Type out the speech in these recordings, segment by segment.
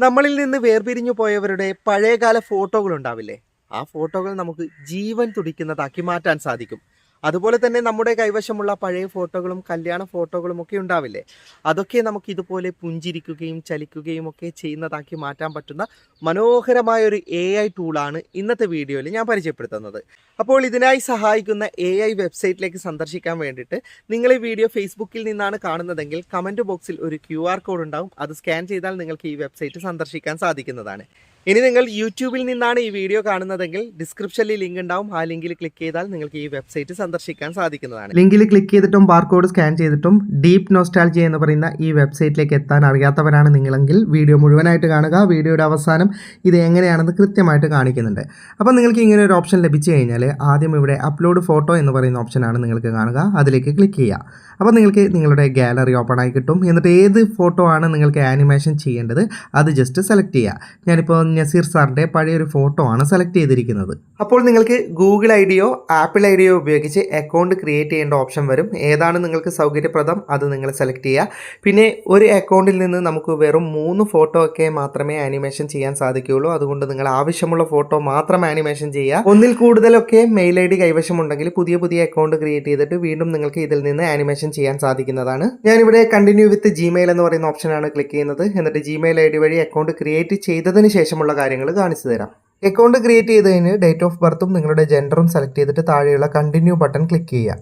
നമ്മളിൽ നിന്ന് വേർപിരിഞ്ഞു പോയവരുടെ പഴയകാല ഫോട്ടോകൾ ഉണ്ടാവില്ലേ ആ ഫോട്ടോകൾ നമുക്ക് ജീവൻ തുടിക്കുന്നതാക്കി മാറ്റാൻ സാധിക്കും. അതുപോലെ തന്നെ നമ്മുടെ കൈവശമുള്ള പഴയ ഫോട്ടോകളും കല്യാണ ഫോട്ടോകളും ഒക്കെ ഉണ്ടാവില്ലേ? അതൊക്കെ നമുക്ക് ഇതുപോലെ പുഞ്ചിരിക്കുകയും ചലിക്കുകയും ഒക്കെ ചെയ്യുന്നതാക്കി മാറ്റാൻ പറ്റുന്ന മനോഹരമായ ഒരു എ ഐ ടൂളാണ് ഇന്നത്തെ വീഡിയോയിൽ ഞാൻ പരിചയപ്പെടുത്തുന്നത്. അപ്പോൾ ഇതിനായി സഹായിക്കുന്ന എ ഐ വെബ്സൈറ്റിലേക്ക് സന്ദർശിക്കാൻ വേണ്ടിയിട്ട് നിങ്ങൾ ഈ വീഡിയോ ഫേസ്ബുക്കിൽ നിന്നാണ് കാണുന്നതെങ്കിൽ കമന്റ് ബോക്സിൽ ഒരു ക്യു ആർ കോഡ് ഉണ്ടാവും. അത് സ്കാൻ ചെയ്താൽ നിങ്ങൾക്ക് ഈ വെബ്സൈറ്റ് സന്ദർശിക്കാൻ സാധിക്കുന്നതാണ്. ഇനി നിങ്ങൾ യൂട്യൂബിൽ നിന്നാണ് ഈ വീഡിയോ കാണുന്നതെങ്കിൽ ഡിസ്ക്രിപ്ഷനിൽ ലിങ്ക് ഉണ്ടാവും. ആ ലിങ്കിൽ ക്ലിക്ക് ചെയ്താൽ നിങ്ങൾക്ക് ഈ വെബ്സൈറ്റ് സന്ദർശിക്കാൻ സാധിക്കുന്നതാണ്. ലിങ്കിൽ ക്ലിക്ക് ചെയ്തിട്ടും ബാർകോഡ് സ്കാൻ ചെയ്തിട്ടും ഡീപ് നോസ്റ്റാൾജി എന്ന് പറയുന്ന ഈ വെബ്സൈറ്റിലേക്ക് എത്താൻ അറിയാത്തവരാണ് നിങ്ങളെങ്കിൽ വീഡിയോ മുഴുവനായിട്ട് കാണുക. വീഡിയോയുടെ അവസാനം ഇത് എങ്ങനെയാണെന്ന് കൃത്യമായിട്ട് കാണിക്കുന്നുണ്ട്. അപ്പോൾ നിങ്ങൾക്ക് ഇങ്ങനെ ഒരു ഓപ്ഷൻ ലഭിച്ചു കഴിഞ്ഞാൽ ആദ്യം ഇവിടെ അപ്ലോഡ് ഫോട്ടോ എന്ന് പറയുന്ന ഓപ്ഷനാണ് നിങ്ങൾക്ക് കാണുക. അതിലേക്ക് ക്ലിക്ക് ചെയ്യുക. അപ്പോൾ നിങ്ങൾക്ക് നിങ്ങളുടെ ഗാലറി ഓപ്പൺ ആയി കിട്ടും. എന്നിട്ട് ഏത് ഫോട്ടോ ആണ് നിങ്ങൾക്ക് ആനിമേഷൻ ചെയ്യേണ്ടത്? അത് ജസ്റ്റ് സെലക്ട് ചെയ്യുക. ഞാനിപ്പോൾ നസീർ സാറിന്റെ പഴയൊരു ഫോട്ടോ ആണ് സെലക്ട് ചെയ്തിരിക്കുന്നത്. അപ്പോൾ നിങ്ങൾക്ക് ഗൂഗിൾ ഐ ഡിയോ ആപ്പിൾ ഐ ഡിയോ ഉപയോഗിച്ച് അക്കൗണ്ട് ക്രിയേറ്റ് ചെയ്യേണ്ട ഓപ്ഷൻ വരും. ഏതാണ് നിങ്ങൾക്ക് സൗകര്യപ്രദം അത് നിങ്ങൾ സെലക്ട് ചെയ്യുക. പിന്നെ ഒരു അക്കൗണ്ടിൽ നിന്ന് നമുക്ക് വെറും മൂന്ന് ഫോട്ടോ ഒക്കെ മാത്രമേ ആനിമേഷൻ ചെയ്യാൻ സാധിക്കുകയുള്ളൂ. അതുകൊണ്ട് നിങ്ങൾ ആവശ്യമുള്ള ഫോട്ടോ മാത്രം ആനിമേഷൻ ചെയ്യുക. ഒന്നിൽ കൂടുതലൊക്കെ മെയിൽ ഐ ഡി കൈവശമുണ്ടെങ്കിൽ പുതിയ പുതിയ അക്കൗണ്ട് ക്രിയേറ്റ് ചെയ്തിട്ട് വീണ്ടും നിങ്ങൾക്ക് ഇതിൽ നിന്ന് ആനിമേഷൻ ചെയ്യാൻ സാധിക്കുന്നതാണ്. ഞാനിവിടെ കണ്ടിന്യൂ വിത്ത് ജിമെയിൽ എന്ന് പറയുന്ന ഓപ്ഷനാണ് ക്ലിക്ക് ചെയ്യുന്നത്. എന്നിട്ട് ജിമെയിൽ ഐ ഡി വഴി അക്കൗണ്ട് ക്രിയേറ്റ് ചെയ്തതിന് ശേഷമുള്ള കാര്യങ്ങൾ കാണിച്ചു തരാം. അക്കൗണ്ട് ക്രിയേറ്റ് ചെയ്തതിന് ഡേറ്റ് ഓഫ് ബർത്തും നിങ്ങളുടെ ജെൻഡറും സെലക്ട് ചെയ്തിട്ട് താഴെയുള്ള കണ്ടിന്യൂ ബട്ടൺ ക്ലിക്ക് ചെയ്യുക.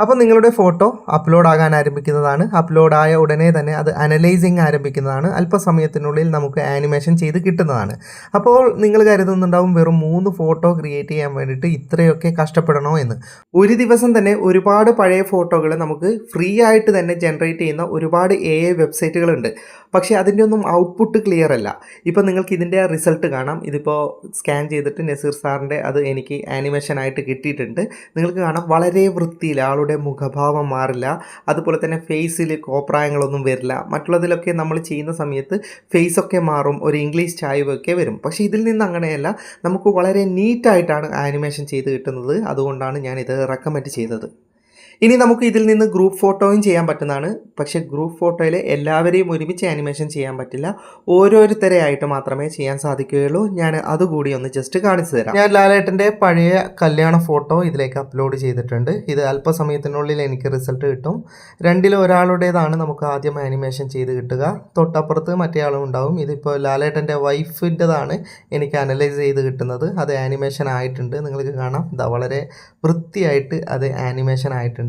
അപ്പോൾ നിങ്ങളുടെ ഫോട്ടോ അപ്ലോഡ് ആകാൻ ആരംഭിക്കുന്നതാണ്. അപ്ലോഡ് ആയ ഉടനെ തന്നെ അത് അനലൈസിങ് ആരംഭിക്കുന്നതാണ്. അല്പസമയത്തിനുള്ളിൽ നമുക്ക് ആനിമേഷൻ ചെയ്ത് കിട്ടുന്നതാണ്. അപ്പോൾ നിങ്ങൾ കരുതുന്നുണ്ടാവും വെറും മൂന്ന് ഫോട്ടോ ക്രിയേറ്റ് ചെയ്യാൻ വേണ്ടിയിട്ട് ഇത്രയൊക്കെ കഷ്ടപ്പെടണോ എന്ന്. ഒരു ദിവസം തന്നെ ഒരുപാട് പഴയ ഫോട്ടോകൾ നമുക്ക് ഫ്രീ ആയിട്ട് തന്നെ ജനറേറ്റ് ചെയ്യുന്ന ഒരുപാട് എ ഐ വെബ്സൈറ്റുകളുണ്ട് പക്ഷേ അതിന്റെ ഒന്നും ഔട്ട്പുട്ട് ക്ലിയർ അല്ല. ഇപ്പോൾ നിങ്ങൾക്ക് ഇതിന്റെ റിസൾട്ട് കാണാം. ഇതിപ്പോൾ സ്കാൻ ചെയ്തിട്ട് നസീർ സാറിന്റെ അത് എനിക്ക് ആനിമേഷൻ ആയിട്ട് കിട്ടിയിട്ടുണ്ട്. നിങ്ങൾക്ക് കാണാം. വളരെ വൃത്തിയിൽ ആളുടെ മുഖഭാവം മാറില്ല. അതുപോലെ തന്നെ ഫേസിൽ കോപ്രായങ്ങളൊന്നും വരില്ല. മറ്റുള്ളതിലൊക്കെ നമ്മൾ ചെയ്യുന്ന സമയത്ത് ഫേസൊക്കെ മാറും ഒരു ഇംഗ്ലീഷ് ചായവൊക്കെ വരും. പക്ഷേ ഇതിൽ നിന്ന് അങ്ങനെയല്ല. നമുക്ക് വളരെ നീറ്റായിട്ടാണ് ആനിമേഷൻ ചെയ്ത് കിട്ടുന്നത്. അതുകൊണ്ടാണ് ഞാൻ ഇത് റെക്കമെൻഡ് ചെയ്തത്. ഇനി നമുക്ക് ഇതിൽ നിന്ന് ഗ്രൂപ്പ് ഫോട്ടോയും ചെയ്യാൻ പറ്റുന്നതാണ്. പക്ഷേ ഗ്രൂപ്പ് ഫോട്ടോയിൽ എല്ലാവരെയും ഒരുമിച്ച് ആനിമേഷൻ ചെയ്യാൻ പറ്റില്ല. ഓരോരുത്തരെ ആയിട്ട് മാത്രമേ ചെയ്യാൻ സാധിക്കുകയുള്ളൂ. ഞാൻ അതുകൂടി ഒന്ന് ജസ്റ്റ് കാണിച്ചു തരാം. ഞാൻ ലാലേട്ടന്റെ പഴയ കല്യാണ ഫോട്ടോ ഇതിലേക്ക് അപ്ലോഡ് ചെയ്തിട്ടുണ്ട്. ഇത് അല്പസമയത്തിനുള്ളിൽ എനിക്ക് റിസൾട്ട് കിട്ടും. രണ്ടിൽ ഒരാളുടേതാണ് നമുക്ക് ആദ്യം ആനിമേഷൻ ചെയ്ത് കിട്ടുക. തൊട്ടപ്പുറത്ത് മറ്റേ ആളും ഉണ്ടാവും. ഇതിപ്പോൾ ലാലേട്ടന്റെ വൈഫിന്റെതാണ് എനിക്ക് അനലൈസ് ചെയ്ത് കിട്ടുന്നത്. അത് ആനിമേഷൻ ആയിട്ടുണ്ട്. നിങ്ങൾക്ക് കാണാം. ഇതാ വളരെ വൃത്തിയായിട്ട് അത് ആനിമേഷൻ ആയിട്ടുണ്ട്.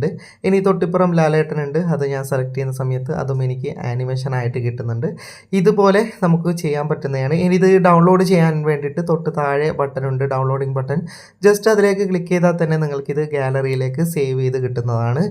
ഇനി തൊട്ടിപ്പുറം ലാലേട്ടൻ ഉണ്ട് അത് ഞാൻ സെലക്ട് ചെയ്യുന്ന സമയത്ത് അതും എനിക്ക് ആനിമേഷൻ ആയിട്ട് കിട്ടുന്നുണ്ട്. ഇതുപോലെ നമുക്ക് ചെയ്യാൻ പറ്റുന്നതാണ്. ഇനി ഇത് ഡൗൺലോഡ് ചെയ്യാൻ വേണ്ടിയിട്ട് തൊട്ട് താഴെ ബട്ടൺ ഉണ്ട് ഡൗൺലോഡിംഗ് ബട്ടൺ ജസ്റ്റ് അതിലേക്ക് ക്ലിക്ക് ചെയ്താൽ തന്നെ നിങ്ങൾക്കിത് ഗാലറിയിലേക്ക് സേവ് ചെയ്ത് കിട്ടുന്നതാണ്.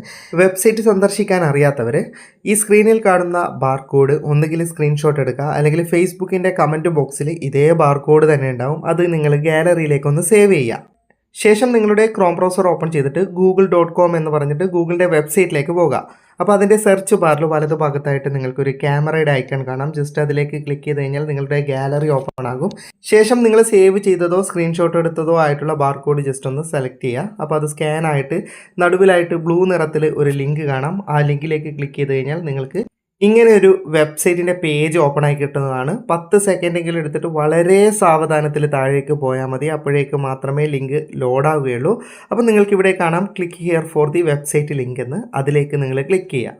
വെബ്സൈറ്റ് സന്ദർശിക്കാൻ അറിയാത്തവർ ഈ സ്ക്രീനിൽ കാണുന്ന ബാർകോഡ് ഒന്നുകിൽ സ്ക്രീൻഷോട്ട് എടുക്കുക അല്ലെങ്കിൽ ഫേസ്ബുക്കിന്റെ കമന്റ് ബോക്സിൽ ഇതേ ബാർകോഡ് തന്നെ ഉണ്ടാവും. അത് നിങ്ങൾ ഗാലറിയിലേക്ക് ഒന്ന് സേവ് ചെയ്യുക. ശേഷം നിങ്ങളുടെ ക്രോം ബ്രൗസർ ഓപ്പൺ ചെയ്തിട്ട് ഗൂഗിൾ ഡോട്ട് കോം എന്ന് പറഞ്ഞിട്ട് ഗൂഗിളിന്റെ വെബ്സൈറ്റിലേക്ക് പോകുക അപ്പോൾ അതിന്റെ സെർച്ച് ബാറിൽ വലതു ഭാഗത്തായിട്ട് നിങ്ങൾക്കൊരു ക്യാമറയുടെ ഐക്കൺ കാണാം. ജസ്റ്റ് അതിലേക്ക് ക്ലിക്ക് ചെയ്ത് കഴിഞ്ഞാൽ നിങ്ങളുടെ ഗാലറി ഓപ്പൺ ആകും. ശേഷം നിങ്ങൾ സേവ് ചെയ്തതോ സ്ക്രീൻഷോട്ട് എടുത്തതോ ആയിട്ടുള്ള ബാർകോഡ് ജസ്റ്റ് ഒന്ന് സെലക്ട് ചെയ്യുക. അപ്പോൾ അത് സ്കാൻ ആയിട്ട് നടുവിലായിട്ട് ബ്ലൂ നിറത്തിൽ ഒരു ലിങ്ക് കാണാം. ആ ലിങ്കിലേക്ക് ക്ലിക്ക് ചെയ്ത് കഴിഞ്ഞാൽ നിങ്ങൾക്ക് ഇങ്ങനെ ഒരു വെബ്സൈറ്റിന്റെ പേജ് ഓപ്പൺ ആയി കിട്ടുന്നതാണ്. പത്ത് സെക്കൻഡെങ്കിലും എടുത്തിട്ട് വളരെ സാവധാനത്തിൽ താഴേക്ക് പോയാൽ മതി. അപ്പോഴേക്ക് മാത്രമേ ലിങ്ക് ലോഡാവുകയുള്ളൂ. അപ്പോൾ നിങ്ങൾക്ക് ഇവിടെ കാണാം. Click here for the website link എന്ന്. അതിലേക്ക് നിങ്ങൾ ക്ലിക്ക് ചെയ്യാം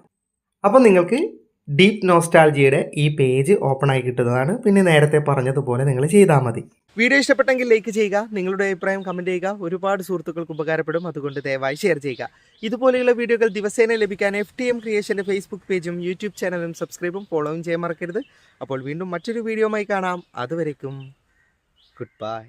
അപ്പോൾ നിങ്ങൾക്ക് ഡീപ്പ് നോസ്റ്റാൾജിയുടെ ഈ പേജ് ഓപ്പൺ ആയി കിട്ടുന്നതാണ്. പിന്നെ നേരത്തെ പറഞ്ഞതുപോലെ നിങ്ങൾ ചെയ്താൽ മതി. വീഡിയോ ഇഷ്ടപ്പെട്ടെങ്കിൽ ലൈക്ക് ചെയ്യുക നിങ്ങളുടെ അഭിപ്രായം കമന്റ് ചെയ്യുക ഒരുപാട് സുഹൃത്തുക്കൾക്ക് ഉപകാരപ്പെടും. അതുകൊണ്ട് ദയവായി ഷെയർ ചെയ്യുക. ഇതുപോലെയുള്ള വീഡിയോകൾ ദിവസേന ലഭിക്കാൻ എഫ് ടി എം ക്രിയേഷന്റെ ഫേസ്ബുക്ക് പേജും യൂട്യൂബ് ചാനലും സബ്സ്ക്രൈബും ഫോളോയും ചെയ്യാൻ മറക്കരുത്. അപ്പോൾ വീണ്ടും മറ്റൊരു വീഡിയോമായി കാണാം. അതുവരേക്കും ഗുഡ് ബൈ